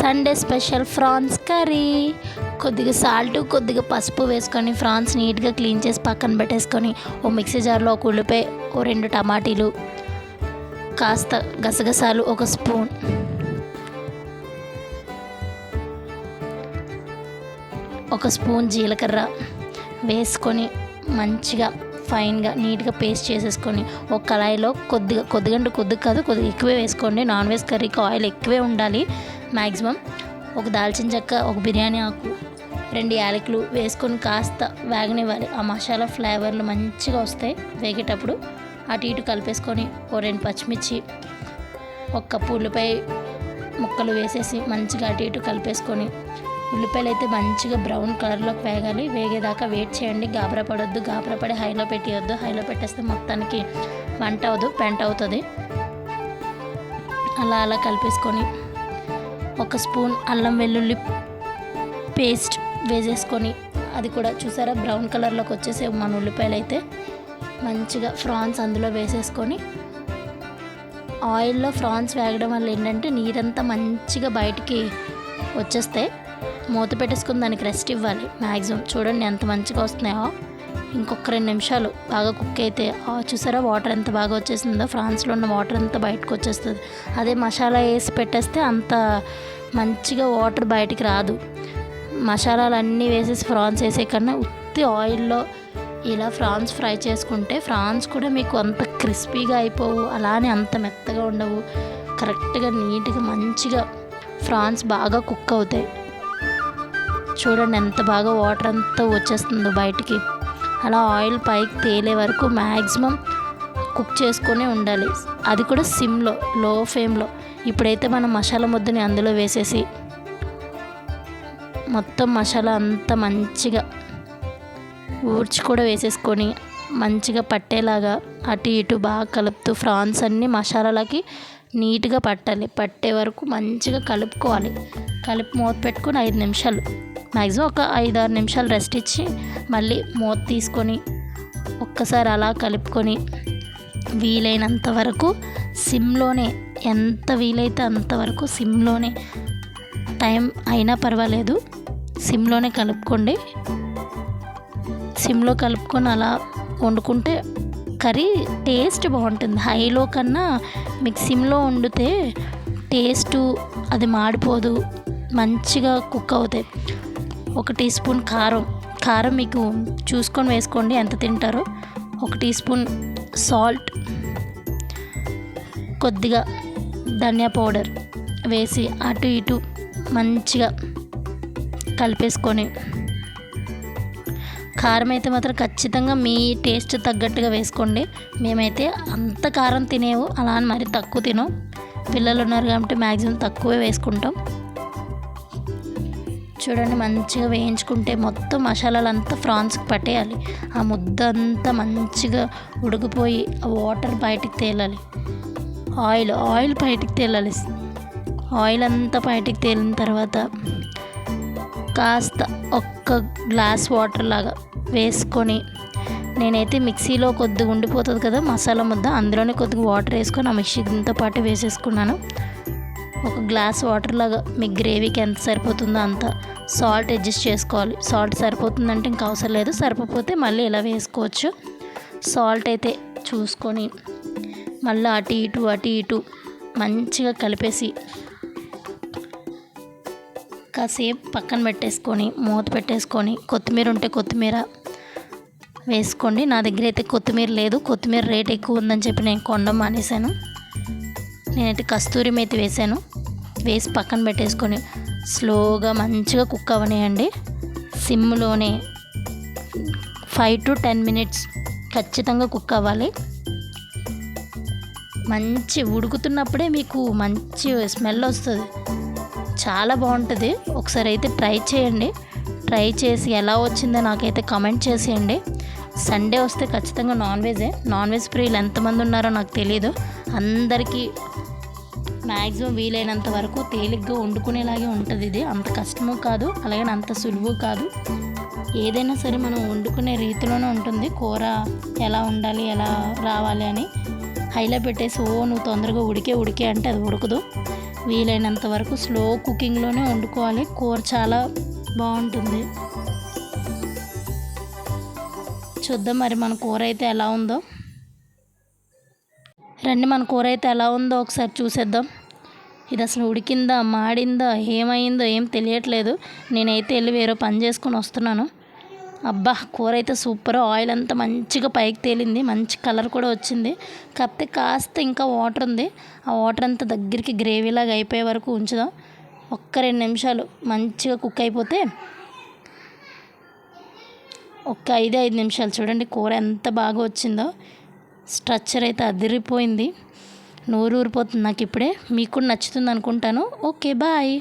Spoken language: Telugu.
Sunday special prawns curry. కొద్దిగా సాల్ట్ కొద్దిగా పసుపు వేసుకొని ఫ్రాన్స్ నీట్గా క్లీన్ చేసి పక్కన పెట్టేసుకొని ఓ మిక్సీ జార్లో ఒక ఉల్లిపాయ ఓ రెండు టమాటీలు కాస్త గసగసాలు ఒక స్పూన్. ఒక స్పూన్ జీలకర్ర వేసుకొని మంచిగా ఫైన్గా నీట్గా పేస్ట్ చేసేసుకొని ఒక కళాయిలో కొద్దిగా కొద్దిగంటే కొద్దిగా కాదు కొద్దిగా ఎక్కువే వేసుకోండి. నాన్ వెజ్ కర్రీకి ఆయిల్ ఎక్కువే ఉండాలి. మ్యాక్సిమం ఒక దాల్చిన చెక్క ఒక బిర్యానీ ఆకు రెండు యాలకులు వేసుకొని కాస్త వేగనివ్వాలి. ఆ మసాలా ఫ్లేవర్లు మంచిగా వస్తాయి వేగేటప్పుడు. అటు ఇటు కలిపేసుకొని ఓ రెండు పచ్చిమిర్చి ఒక కప్పు ఉల్లిపాయ ముక్కలు వేసేసి మంచిగా అటు ఇటు కలిపేసుకొని ఉల్లిపాయలు అయితే మంచిగా బ్రౌన్ కలర్లోకి వేగాలి. వేగేదాకా వెయిట్ చేయండి. గాబరా పడొద్దు. గాబరా పడి హైలో పెట్టేయొద్దు. హైలో పెట్టేస్తే మొత్తానికి వంట అవ్వదు పెంట అవుతుంది. అలా అలా కలిపేసుకొని ఒక స్పూన్ అల్లం వెల్లుల్లి పేస్ట్ వేసేసుకొని అది కూడా చూసారా? బ్రౌన్ కలర్లోకి వచ్చేసే మన ఉల్లిపాయలు అయితే మంచిగా ఫ్రాన్స్ అందులో వేసేసుకొని ఆయిల్లో ఫ్రాన్స్ వేగడం వల్ల ఏంటంటే నీరంతా మంచిగా బయటికి వచ్చేస్తే మూత పెట్టేసుకుని దానికి రెస్ట్ ఇవ్వాలి మ్యాక్సిమం. చూడండి ఎంత మంచిగా వస్తున్నాయో. ఇంకొక రెండు నిమిషాలు బాగా కుక్ అయితే ఆ చూసారా వాటర్ ఎంత బాగా వచ్చేసిందో? ఫ్రాన్స్లో ఉన్న వాటర్ అంతా బయటకు వచ్చేస్తుంది. అదే మసాలా వేసి పెట్టేస్తే అంత మంచిగా వాటర్ బయటికి రాదు. మసాలాలు అన్నీ వేసేసి ఫ్రాన్స్ వేసే కన్నా ఉత్తి ఆయిల్లో ఇలా ఫ్రాన్స్ ఫ్రై చేసుకుంటే ఫ్రాన్స్ కూడా మీకు అంత క్రిస్పీగా అయిపోవు అలానే అంత మెత్తగా ఉండవు. కరెక్ట్గా నీట్గా మంచిగా ఫ్రాన్స్ బాగా కుక్ అవుతాయి. చూడండి ఎంత బాగా వాటర్ అంతా వచ్చేస్తుందో బయటికి. అలా ఆయిల్ పైకి తేలే వరకు మ్యాక్సిమం కుక్ చేసుకొని ఉండాలి. అది కూడా సిమ్లో లో ఫ్లేమ్లో. ఇప్పుడైతే మనం మసాలా ముద్దని అందులో వేసేసి మొత్తం మసాలా అంతా మంచిగా ఊడ్చి కూడా వేసేసుకొని మంచిగా పట్టేలాగా అటు ఇటు బాగా కలుపుతూ ఫ్రాన్స్ అన్నీ మసాలాలకి నీట్గా పట్టాలి. పట్టే వరకు మంచిగా కలుపుకోవాలి. కలిపి మూత పెట్టుకొని ఐదు నిమిషాలు మ్యాక్సిమం ఒక ఐదు ఆరు నిమిషాలు రెస్ట్ ఇచ్చి మళ్ళీ మూత తీసుకొని ఒక్కసారి అలా కలుపుకొని వీలైనంత వరకు సిమ్లోనే ఎంత వీలైతే అంతవరకు సిమ్లోనే టైం అయినా పర్వాలేదు. సిమ్లోనే కలుపుకోండి. సిమ్లో కలుపుకొని అలా వండుకుంటే కర్రీ టేస్ట్ బాగుంటుంది. హైలో కన్నా మీకు సిమ్లో వండితే టేస్టు అది మాడిపోదు. మంచిగా కుక్ అవుతాయి. ఒక టీ స్పూన్ కారం. కారం మీకు చూసుకొని వేసుకోండి ఎంత తింటారో. ఒక టీ స్పూన్ సాల్ట్ కొద్దిగా ధనియా పౌడర్ వేసి అటు ఇటు మంచిగా కలిపేసుకొని. కారం అయితే మాత్రం ఖచ్చితంగా మీ టేస్ట్ తగ్గట్టుగా వేసుకోండి. మేమైతే అంత కారం తినేవు అలా అని మరి తక్కువ తినం పిల్లలు ఉన్నారు కాబట్టి మ్యాక్సిమం తక్కువే వేసుకుంటాం. చూడండి మంచిగా వేయించుకుంటే మొత్తం మసాలాలు అంతా ఫ్రాన్స్కి పట్టేయాలి. ఆ ముద్ద అంతా మంచిగా ఉడికిపోయి ఆ వాటర్ బయటికి తేలాలి. ఆయిల్ ఆయిల్ బయటికి తేలాలి. ఆయిల్ అంతా బయటికి తేలిన తర్వాత కాస్త ఒక్క గ్లాస్ వాటర్ లాగా వేసుకొని నేనైతే మిక్సీలో కొద్దిగా ఉండిపోతుంది కదా మసాలా ముద్ద అందులోనే కొద్దిగా వాటర్ వేసుకొని ఆ మిక్సీతో పాటు వేసేసుకున్నాను. ఒక గ్లాస్ వాటర్ లాగా మీ గ్రేవీకి ఎంత సరిపోతుందో అంత సాల్ట్ అడ్జస్ట్ చేసుకోవాలి. సాల్ట్ సరిపోతుందంటే ఇంకా అవసరం లేదు. సరిపోతే మళ్ళీ ఇలా వేసుకోవచ్చు. సాల్ట్ అయితే చూసుకొని మళ్ళీ అటు ఇటు అటు ఇటు మంచిగా కలిపేసి కాసేపు పక్కన పెట్టేసుకొని మూత పెట్టేసుకొని కొత్తిమీర ఉంటే కొత్తిమీర వేసుకోండి. నా దగ్గర అయితే కొత్తిమీర లేదు. కొత్తిమీర రేట్ ఎక్కువ ఉందని చెప్పి నేను కొండ మానేశాను. నేనైతే కస్తూరి మేతి వేసాను వేసి పక్కన పెట్టేసుకొని స్లోగా మంచిగా కుక్ అవనియండి సిమ్లోనే ఫైవ్ టు టెన్ మినిట్స్ ఖచ్చితంగా కుక్ అవ్వాలి. మంచి ఉడుకుతున్నప్పుడే మీకు మంచి స్మెల్ వస్తుంది. చాలా బాగుంటుంది. ఒకసారి అయితే ట్రై చేయండి. ట్రై చేసి ఎలా వచ్చిందో నాకైతే కమెంట్ చేసేయండి. సండే వస్తే ఖచ్చితంగా నాన్ వెజే. నాన్ వెజ్ ప్రియులు ఎంతమంది ఉన్నారో నాకు తెలియదు అందరికీ మ్యాక్సిమం వీలైనంత వరకు తేలిగ్గా వండుకునేలాగే ఉంటుంది ఇది. అంత కష్టము కాదు అలాగే అంత సులువు కాదు. ఏదైనా సరే మనం వండుకునే రీతిలోనే ఉంటుంది. కూర ఎలా ఉండాలి ఎలా రావాలి అని హైలో పెట్టేసి ఓ నువ్వు తొందరగా ఉడికే ఉడికే అంటే అది ఉడకదు. వీలైనంత వరకు స్లో కుకింగ్లోనే వండుకోవాలి. కూర చాలా బాగుంటుంది. చూద్దాం మరి మన కూర అయితే ఎలా ఉందో. రండి మన కూర అయితే ఎలా ఉందో ఒకసారి చూసేద్దాం. ఇది అసలు ఉడికిందా మాడిందా ఏమైందో ఏం తెలియట్లేదు. నేనైతే వెళ్ళి వేరే పని చేసుకొని వస్తున్నాను. అబ్బా కూర అయితే సూపర్. ఆయిల్ అంతా మంచిగా పైకి తేలింది. మంచి కలర్ కూడా వచ్చింది. కాకపోతే కాస్త ఇంకా వాటర్ ఉంది. ఆ వాటర్ అంతా దగ్గరికి గ్రేవీలాగా అయిపోయే వరకు ఉంచుదాం. ఒక్క రెండు నిమిషాలు మంచిగా కుక్ అయిపోతే ఒక్క ఐదు ఐదు నిమిషాలు చూడండి కూర ఎంత బాగా వచ్చిందో. స్ట్రక్చర్ అయితే అదిరిపోయింది. నోరు ఊరిపోతుంది నాకు ఇప్పుడే. మీకు కూడా నచ్చుతుంది అనుకుంటాను. Okay bye.